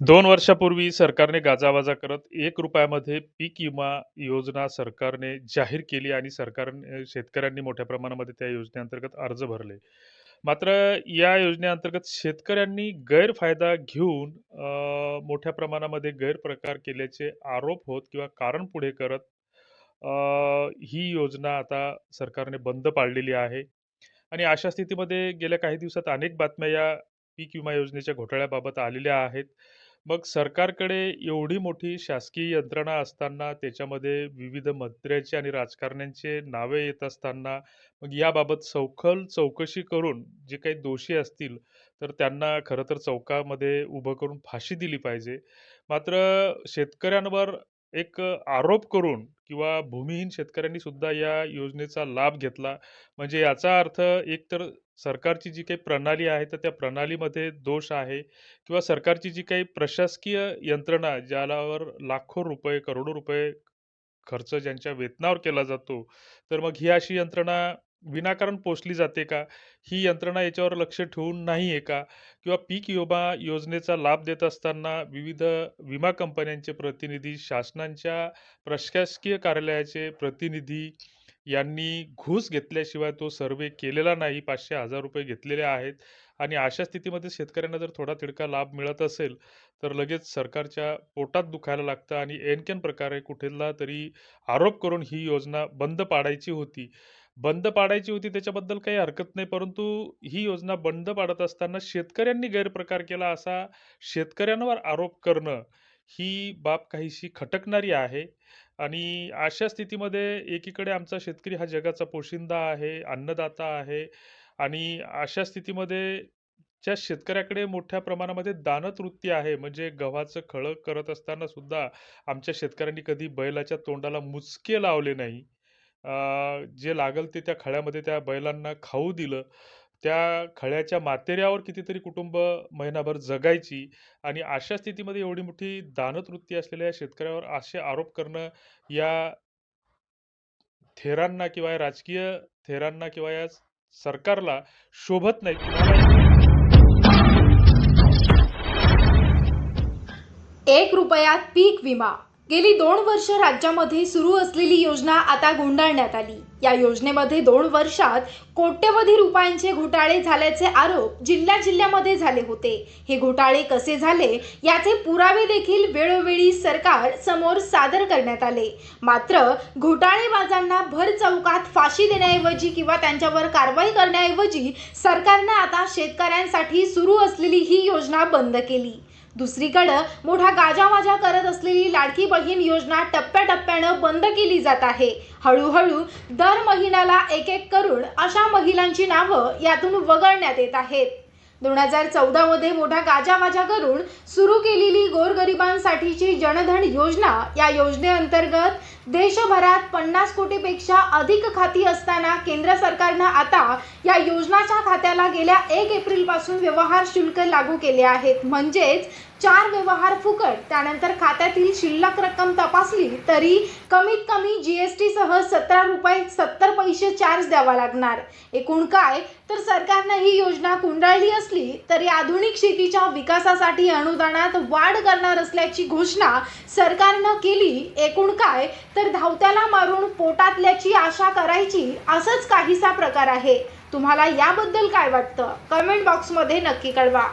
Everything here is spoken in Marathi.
दोन वर्षापूर्वी सरकारने गाजावाजा करत एक रुपयामध्ये पीक विमा योजना सरकारने जाहीर केली आणि सरकारने शेतकऱ्यांनी मोठ्या प्रमाणामध्ये त्या योजनेअंतर्गत अर्ज भरले. मात्र या योजनेअंतर्गत शेतकऱ्यांनी गैरफायदा घेऊन मोठ्या प्रमाणामध्ये गैरप्रकार केल्याचे आरोप होत किंवा कारण पुढे करत ही योजना आता सरकारने बंद पाडलेली आहे. आणि अशा स्थितीमध्ये गेल्या काही दिवसात अनेक बातम्या या पीक विमा योजनेच्या घोटाळ्याबाबत आलेल्या आहेत. मग सरकारकडे एवढी मोठी शासकीय यंत्रणा असताना त्याच्यामध्ये विविध मंत्र्याची आणि राजकारण्यांचे नावे येत असताना, मग याबाबत सखोल चौकशी करून जे काही दोषी असतील, तर त्यांना खरं तर चौकामध्ये उभं करून फाशी दिली पाहिजे. मात्र शेतकऱ्यांवर एक आरोप करून किंवा भूमिहीन शेतकऱ्यांनी सुद्धा या योजनेचा लाभ घेतला. म्हणजे याचा अर्थ एकतर सरकारची जी काही प्रणाली आहे, तर त्या प्रणालीमध्ये दोष आहे किंवा सरकारची जी काही प्रशासकीय यंत्रणा ज्यावर लाखो रुपये, करोडो रुपये खर्च ज्यांच्या वेतनावर केला जातो, तर मग ही अशी यंत्रणा विनाकारण पोचली जाते का? ही यंत्रणा याच्यावर लक्ष ठेवून नाही आहे का? किंवा पीक विमा योजनेचा लाभ देत असताना विविध विमा कंपन्यांचे प्रतिनिधी, शासनांच्या प्रशासकीय कार्यालयाचे प्रतिनिधी यांनी घूस घेतल्याशिवाय तो सर्वे केलेला नाही. ₹500,000 घेतलेले आहेत आणि अशा स्थितीमध्ये शेतकऱ्यांना जर थोडा तिडका लाभ मिळत असेल, तर लगेच सरकारच्या पोटात दुखायला लागतं आणि एनकेन प्रकारे कुठेला तरी आरोप करून ही योजना बंद पाडायची होती. बंद पाडायची होती त्याच्याबद्दल काही हरकत नाही. परंतु ही योजना बंद पाडत असताना शेतकऱ्यांनी गैरप्रकार केला असा शेतकऱ्यांवर आरोप करणं, ही बाब काहीशी खटकणारी आहे. आणि अशा स्थितीमध्ये एकीकडे आमचा शेतकरी हा जगाचा पोशिंदा आहे, अन्नदाता आहे आणि अशा स्थितीमध्ये ज्या शेतकऱ्याकडे मोठ्या प्रमाणामध्ये दानतवृत्ती आहे, म्हणजे गव्हाचं खळं करत असताना सुद्धा आमच्या शेतकऱ्यांनी कधी बैलाच्या तोंडाला मुचके लावले नाही. अ, जे लागल ते त्या खळ्यामध्ये त्या बैलांना खाऊ दिलं. त्या खळ्याच्या मातेऱ्यावर कितीतरी कुटुंब महिनाभर जगायची आणि अशा स्थितीमध्ये एवढी मोठी दानतवृत्ती असलेल्या शेतकऱ्यावर असे आरोप करणं या थेरांना किंवा या राजकीय थेरांना किंवा या सरकारला शोभत नाही. एक रुपयात पीक विमा गेली दोन वर्ष राज्यामध्ये सुरू असलेली योजना आता गुंडाळण्यात आली या योजनेमध्ये दोन वर्षात कोट्यवधी रुपयांचे घोटाळे झाल्याचे आरोप जिल्ह्या जिल्ह्यामध्ये झाले होते. हे घोटाळे कसे झाले याचे पुरावे देखील वेळोवेळी सरकार समोर सादर करण्यात आले. मात्र घोटाळेबाजांना भर चौकात फाशी देण्याऐवजी किंवा त्यांच्यावर कारवाई करण्याऐवजी सरकारनं आता शेतकऱ्यांसाठी सुरू असलेली ही योजना बंद केली. दुसरीकडं मोठा गाजावाजा करत असलेली लाडकी बहीण योजना टप्प्याटप्प्यानं बंद केली जात आहे. हळूहळू दर दर महिन्याला एक एक करून अशा महिलांची नावं यातून वगळण्यात येत आहेत. दोन हजार चौदामध्ये मोठा गाजावाजा करून सुरू केलेली गोरगरिबांसाठीची जनधन योजना या योजनेअंतर्गत देशभरात पन्नास कोटीपेक्षा अधिक खाती असताना केंद्र सरकारनं आता या योजनाच्या खात्याला गेल्या एक एप्रिलपासून व्यवहार शुल्क लागू केले आहेत. म्हणजेच चार व्यवहार फुकट त्यानंतर खात्यातील शिल्लक रक्कम तपासली तरी कमीत कमी जी एस टीसह सतरा रुपये सत्तर पैसे चार्ज द्यावा लागणार. एकूण काय? तर सरकारनं ही योजना कुंडाळली असली तरी आधुनिक शेतीच्या विकासासाठी अनुदानात वाढ करणार असल्याची घोषणा सरकारनं केली. एकूण काय? तर धावत्याला मारून पोटातल्याची आशा करायची असंच काहीसा प्रकार आहे. तुम्हाला याबद्दल काय वाटतं? कमेंट बॉक्समध्ये नक्की कळवा.